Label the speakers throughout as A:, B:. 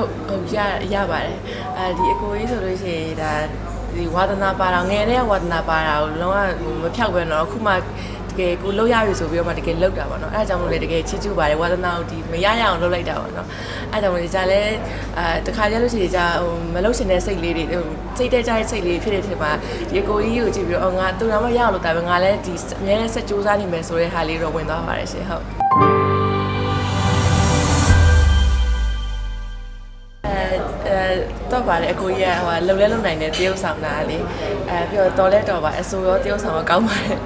A: ဟုတ်ဟုတ်ရရပါတယ်အဲဒီအကိုကြီးဆိုလို့ရှိရင်ဒါဒီဝါသနာပါတာငယ်တဲ့ဝါသနာပါတာကိုလုံးဝမဖြောက်ပဲတော့ခုမှတကယ်ကိုလောက်ရပြီဆိုပြီးတော့မှတကယ်လောက်တာပေါ့နော်အဲဒါကြောင့်မို့လေတကယ်ချီးကျူးပါတယ်ဝါသနာကိုဒီမရရအောင်လုပ်လိုက်တာပေါ့နော်အဲဒါကြောင့်မို့လေကြာလဲအဲတခါကျလို့ရှိရင်ကြာဟိုမလုပ်ရှင်တဲ့စိတ်လေးတွေဟိုစိတ်တဲကြတဲ့စိတ်လေးဖြစ်တဲ့ထင်မှာဒီကိုကြီးကိုကြည့်ပြီးတော့ငါတူတာမရအောင်လုပ်တာပဲငါလည်းဒီအများနဲ့စက်စူးစမ်းနေမယ်ဆိုတဲ့ဟာလေးတော့ဝင်သွားပါတယ်ရှင်ဟုတ် တော့ပါတယ်အကိုကြီးကဟိုလုံလဲလုံနိုင်တဲ့တရုပ်ဆောင်တာလေအဲပြီးတော့တော်လဲတော်ပါအဆိုရောတရုပ်ဆောင်ရောကောင်းပါတယ်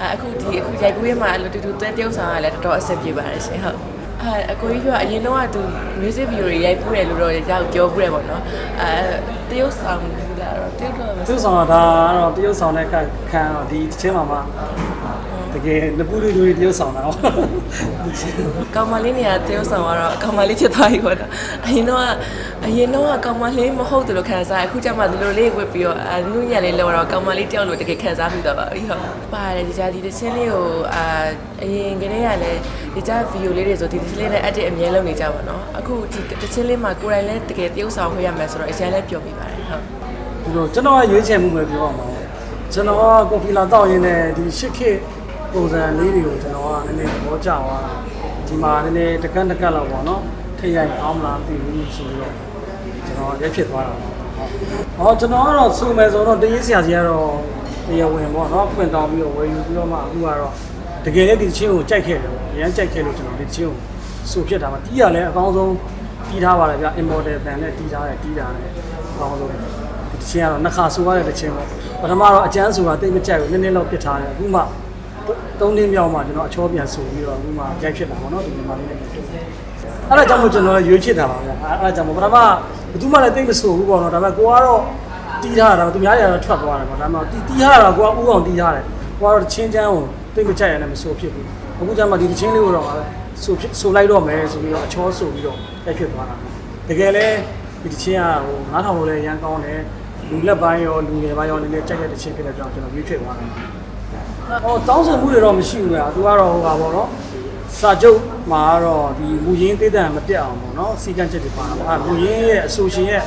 A: အဲအခုဒီအခုရိုက်ကူးရမှာအလိုတူတူတွဲတရုပ်ဆောင်ကလည်းတော်တော်အဆင်ပြေပါတယ်ရှင်ဟုတ်အဲအကိုကြီးကအရင်တော့ကသူ music video တွေရိုက်ပူးတယ်လို့တော့ရောက်ပြောပူးတယ်ပေါ့နော်အဲတရုပ်ဆောင်ဘူးလားတော့တရုပ်တော့မ
B: သူ့ဆောင်တော့ဒါကတော့တရုတ်ဆောင်တဲ့ခံတော့ဒီတစ်ချင်းမှာမှ တကယ်နပူးလေးတွေတရုတ်ဆောင်တာဟော
A: ကောင်မလေးနေရာတရုပ်ဆောင်ကတော့ကောင်မလေးဖြစ်သွားပြီပေါ့နော်အရင်တော့ကအရင်တော့ကကောင်မလေးမဟုတ်တယ်လို့ခံစားရအခုကျမှဒီလိုလေးဝတ်ပြီးတော့အနုညံလေးလောက်တော့ကောင်မလေးတယောက်လို့တကယ်ခံစားပြီးတော့ပါပြီဟုတ်ပါတယ်ဒီကြားဒီတစ်ချင်းလေးကိုအာအရင်ကတည်းကလည်းဒီကြားဗီဒီယိုလေးတွေဆိုဒီတစ်ချင်းလေးနဲ့ edit အမြဲလုပ်နေကြပါတော့အခုဒီတစ်ချင်းလေးမှာကိုယ်တိုင်လည်းတကယ်တရုပ်ဆောင်ခွင့်ရမယ်ဆိုတော့အရင်လည်းပျော်ပြီးပါတယ်ဟုတ်
B: ဒီလိုကျွန်တော်ကရွေးချယ်မှုပဲပြောရမှာကျွန်တော်ကကွန်ပျူတာတောက်ရင်းနဲ့ဒီရှစ်ခေတ် ပုံစံလေးတွေကိုကျွန်တော်ကနည်းနည်းသဘောကျသွားတာဒီမှာနည်းနည်းတကန့်တကန့်လောက်ပေါ့နော်ထိတ်ရိုက်အောင်မလားမသိဘူးဆိုပြီးတော့ကျွန်တော်ရက်ဖြစ်သွားတာပေါ့ဟောကျွန်တော်ကတော့စုမယ်ဆိုတော့တရေးဆရာကြီးကတော့တရားဝင်ပေါ့နော်ဖွင့်တောင်းပြီးတော့ဝယ်ယူပြီးတော့မှအခုကတော့တကယ်လည်းဒီချင်းကိုကြိုက်ခဲ့တယ်ပေါ့အရန်ကြိုက်ခဲ့လို့ကျွန်တော်ဒီချင်းကိုစုဖြစ်တာပါတီးရလည်းအကောင်းဆုံးတီးထားပါတယ်ဗျ immortal band နဲ့တီးထားတယ်တီးထားတယ်အကောင်းဆုံးဒီချင်းကတော့နှစ်ခါဆိုရတဲ့တစ်ချင်းပေါ့ပထမတော့အကျန်းဆိုတာတိတ်မကြိုက်ဘူးနည်းနည်းလောက်ပြစ်ထားတယ်အခုမှ သုံးတင်းမြောက်မှကျွန်တော်အချောပြန်ဆိုပြီးတော့အခုမှရိုက်ဖြစ်တာပေါ့နော်ဒီမြန်မာလေးနဲ့ဖြစ်တယ်အဲ့ဒါကြောင့်မို့ကျွန်တော်ရွေးချစ်တာပါဗျာအဲ့ဒါကြောင့်မို့ပထမဘယ်သူမှလည်းတိတ်မဆိုဘူးပေါ့နော်ဒါပေမဲ့ကိုကတော့တီးထားတာသူများရတော့ထွက်သွားတယ်ပေါ့ဒါပေမဲ့တီးတီးထားတာကိုကဥအောင်တီးထားတယ်ကိုကတော့ချင်းချမ်းကိုတိတ်မကြိုက်ရလည်းမဆိုဖြစ်ဘူးအခုကျမှဒီချင်းလေးကိုတော့ဆိုဖြစ်ဆိုလိုက်တော့မယ်ဆိုပြီးတော့အချောဆိုပြီးတော့ရိုက်ဖြစ်သွားတာတကယ်လဲဒီချင်းကဟို9000လို့လည်းရန်ကောင်းတယ်လူလက်ပိုင်းရောလူငယ်ပိုင်းရောနည်းနည်းကြိုက်တဲ့တစ်ချက်ဖြစ်တဲ့ကြောင့်ကျွန်တော်ရွေးချယ်သွားတယ်။ အော်တောင်းဆိုမှုတွေတော့မရှိဘူးဗျာ။ तू ကတော့ဟိုပါပေါ့နော်။စာချုပ်မှာကတော့ဒီမူရင်းသေးတံမပြတ်အောင်ပေါ့နော်။စီကံချက်တွေပါတာပေါ့။အဲမူရင်းရဲ့အဆိုရှင်ရဲ့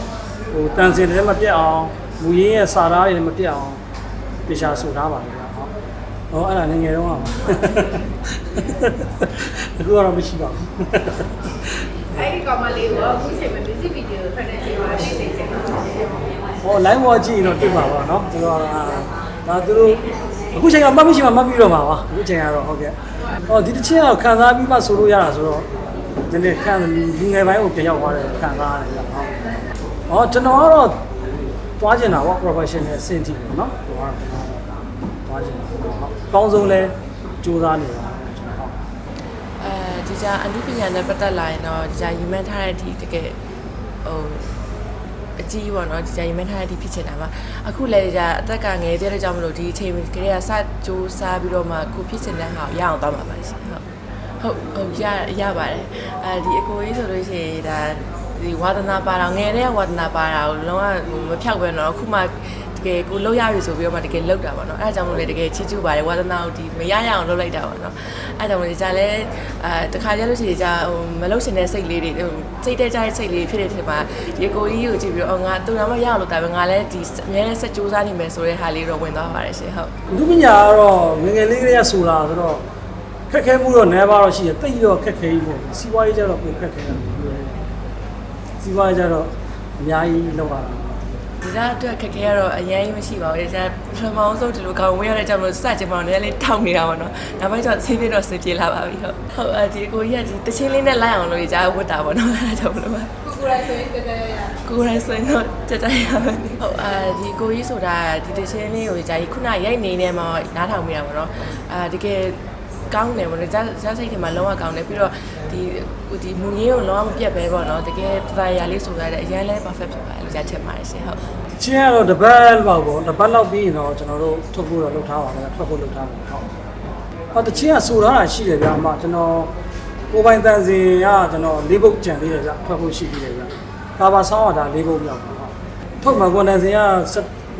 B: ဟိုတန်စင်တွေလည်းမပြတ်အောင်မူရင်းရဲ့စာသားတွေလည်းမပြတ်အောင်တေချာဆိုထားပါလေဗျာ။ဟုတ်။ဟောအဲ့ဒါငယ်ငယ်တော့ပါ။အခုကတော့မရှိပါဘူး
C: အဲ့ဒီကောင်မလေးကိုအခုချိန်မှာ music video ထွက်နေချိန်မှာသိသိချင်တာ
B: ဟော line ပေါ်ကြည့်ရင်တော့တွေ့ပါပါเนาะသူတို့က ဒါသူတို့အခုချိန်ကမှတ်မိချိန်မှာမှတ်ပြီးတော့မှာပါအခုချိန်ကတော့ဟုတ်ကဲ့ဟောဒီတစ်ချက်ကတော့ခံစားပြီးမှဆိုလို့ရတာဆိုတော့ဒီနေ့ခံလူငယ်ပိုင်းကိုပြန်ရောက်သွားတယ်ခံစားရတယ်ဟုတ်ဟောကျွန်တော်ကတော့သွားကျင်တာပေါ့ professional အဆင့်ထိပေါ့နော်ဟိုကတော့သွားကျင်တာပေါ့အကောင်းဆုံးလဲစူးစမ်းနေတာ
A: အဲဒီကြာအနုပညာနဲ့ပတ်သက်လာရင်တော့ဒီကြာယူမှန်းထားတဲ့အထိတကယ်ဟို အကြီးပေါ့နော်ဒီကြားရီမန်းထားတဲ့အထိဖြစ်ချင်တာပါအခုလည်းဒီကြားအသက်ကငယ်သေးတဲ့ကြောင့်မလို့ဒီအချိန်ကလေးကစကြိုးစားပြီးတော့မှခုဖြစ်ချင်တဲ့ဟာကိုရအောင်သွားမှာပါရှင်ဟုတ်ဟုတ်ဟုတ်ရရပါတယ်အဲဒီအကိုကြီးဆိုလို့ရှိရင်ဒါဒီဝါသနာပါတာငယ်တဲ့ဝါသနာပါတာကိုလုံးဝမဖြောက်ပဲတော့အခုမှတ ကယ်ကိုလောက်ရပြီဆိုပြီးတော့မှတကယ်လောက်တာပါနော်အဲအကြောင်းလို့လည်းတကယ်ချီးကျူးပါတယ်ဝါသနာကိုဒီမရရအောင်လုပ်လိုက်တာပါနော်အဲအကြောင်းလို့ကြာလဲအာတခါကျလို့ရှိရင်ကြာဟိုမလောက်ရှင်တဲ့စိတ်လေးတွေဟိုစိတ်တဲကြတဲ့စိတ်လေးဖြစ်တဲ့ထင်ပါဒီကိုကြီးကိုကြည့်ပြီးတော့အော်ငါသူတော့မရအောင်လုပ်တာပဲငါလည်းဒီအများနဲ့ဆက်စူးစမ်းနေမယ်ဆိုတဲ့ဟာလေးတော့ဝင်သွားပါတယ်ရှင်ဟုတ်
B: လူပညာကတော့ငငယ်လေးကလေးကဆိုတာဆိုတော့ခက်ခဲမှုတော့ never တော့ရှိတယ်တိတ်တော့ခက်ခဲကြီးပေါ့စီးပွားရေးကြတော့ပိုခက်ခဲတာစီးပွားရေးကြတော့အများကြီးလောက်ပါ
A: ဒီစားအတွက်ခက်ခဲရတော့အရင်ကြီးမရှိပါဘူးဒီစားပထမအောင်ဆုံးဒီလိုကောင်ဝေးရတဲ့ကြောင့်မလို့စချင်ပါတော့လည်းလေးထောက်နေတာပါတော့နောက်ပိုင်းကျတော့ဆေးပြတော့ဆေးပြေလာပါပြီဟုတ်ဟုတ်အဲဒီကိုကြီးကဒီတချင်းလေးနဲ့လိုက်အောင်လို့ကြားဝတ်တာပေါ့နော်အဲဒါကြောင့်မလို့ပါ
C: ကိုကိုလိုက်ဆိုရင်တကယ်ရ
A: ကိုယ်တိုင်ဆိုရင်တော့ကြကြရမယ်ဟုတ်အာဒီကိုကြီးဆိုတာဒီတချင်းလေးကိုကြာကြီးခုနရိုက်နေနေမှာနားထောင်မိတာပေါ့နော်အာတကယ် ကောင်းတယ်ပေါ့နော်ဇာဇာစိတ်ထဲမှာလုံးဝကောင်းတယ်ပြီးတော့ဒီဒီမူရင်းကိုလုံးဝမပြတ်ပဲပေါ့နော်တကယ်တရားလေးဆိုရတဲ့အရင်လဲ perfect ဖြစ်ပါတယ်လို့ကြားချင်ပါတယ်ရှင်ဟုတ်
B: ချင်းကတော့တပတ်လောက်ပေါ့တပတ်လောက်ပြီးရင်တော့ကျွန်တော်တို့ထုတ်ဖို့တော့လုပ်ထားပါမယ်ထွက်ဖို့လုပ်ထားပါမယ်ဟုတ်ဟောတချင်းကဆိုထားတာရှိတယ်ဗျာအမကျွန်တော်ကိုယ်ပိုင်တန်စင်ကကျွန်တော်လေးပုတ်ကြံသေးတယ်ဗျထွက်ဖို့ရှိသေးတယ်ဗျကာဘာဆောင်းကဒါလေးပုတ်မြောက်ပါဟုတ်ထုတ်မှာကွန်တန်စင်က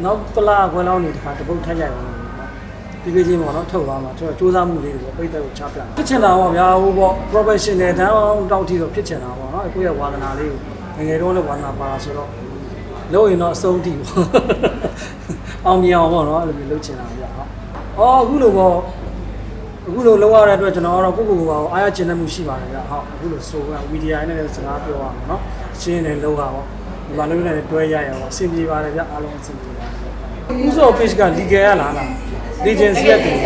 B: နောက်ပလာခွဲလောက်နေတခါတပုတ်ထက်ရိုက်ပါမယ် ဒီပြချင်းပေါ့နော်ထုတ်သွားမှာကျွန်တော်စူးစမ်းမှုလေးတွေပေါ့ပိတ်သက်ကိုချပြဖြစ်ချင်တာပေါ့ဗျာဟိုပေါ့ professional တန်းအောင်တောက်ထီတော့ဖြစ်ချင်တာပေါ့နော်ကိုယ့်ရဲ့ဝါသနာလေးကိုငယ်ငယ်တုန်းကလည်းဝါနာပါတာဆိုတော့လို့ရင်တော့အဆုံးထိပေါ့အောင်မြင်အောင်ပေါ့နော်အဲ့လိုမျိုးလုပ်ချင်တာဗျဟုတ်အော်အခုလိုပေါ့အခုလိုလောက်ရတဲ့အတွက်ကျွန်တော်ကတော့ကိုယ့်ကိုယ်ကိုယ်အားရချင်တဲ့မှုရှိပါတယ်ဗျဟုတ်အခုလိုဆိုကမီဒီယာနဲ့လည်းစကားပြောရမှာနော်ရှင်းနေလောက်တာပေါ့ဒီမှာလုံးနဲ့တွဲရရပေါ့အဆင်ပြေပါတယ်ဗျအားလုံးအဆင်ပြေပါတယ်ဥစော page က legal ရလားလား legacy ကတင်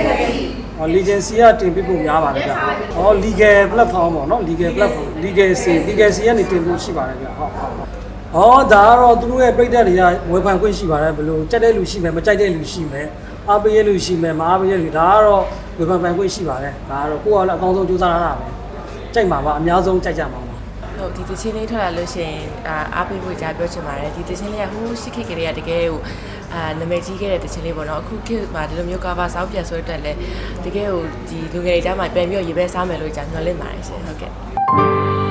B: ဟော legacy ကတင်ပြဖို့များပါတယ်ဗျဟော legal platform ပေါ့နော် legal platform legacy legacy ကနေတင်ဖို့ရှိပါတယ်ဗျဟုတ်ဟုတ်ဟုတ်ဟောဒါကတော့သူတို့ရဲ့ပြိတ္တတွေကဝယ်ဖန်ခွင့်ရှိပါတယ်ဘယ်လိုကြက်တဲ့လူရှိမယ်မကြိုက်တဲ့လူရှိမယ်အားပေးရလူရှိမယ်မအားပေးရလူဒါကတော့ဝယ်ဖန်ပိုင်ခွင့်ရှိပါတယ်ဒါကတော့ကိုယ့်အကောင်းဆုံးကြိုးစားရတာပဲကြိုက်မှာပါအများဆုံးကြိုက်ကြမှာပါ
A: ဟုတ်ဒီတချင်းလေးထွက်လာလို့ရှိရင်အာအားပေးဖို့ကြားပြောချင်ပါတယ်ဒီတချင်းလေးကဟိုးရှိခိကလေးကတကယ်ကို အာနာမည်ကြီးခဲ့တဲ့တချင်းလေးပေါ့နော်အခုခေတ်မှာဒီလိုမျိုး cover စောင်းပြန်ဆွဲတက်လဲတကယ်ကိုဒီလူငယ်တွေကြားမှာပြန်ပြီးတော့ရေပဲစားမယ်လို့ကြာမျှော်လင့်ပါတယ်ရှင်ဟုတ်ကဲ့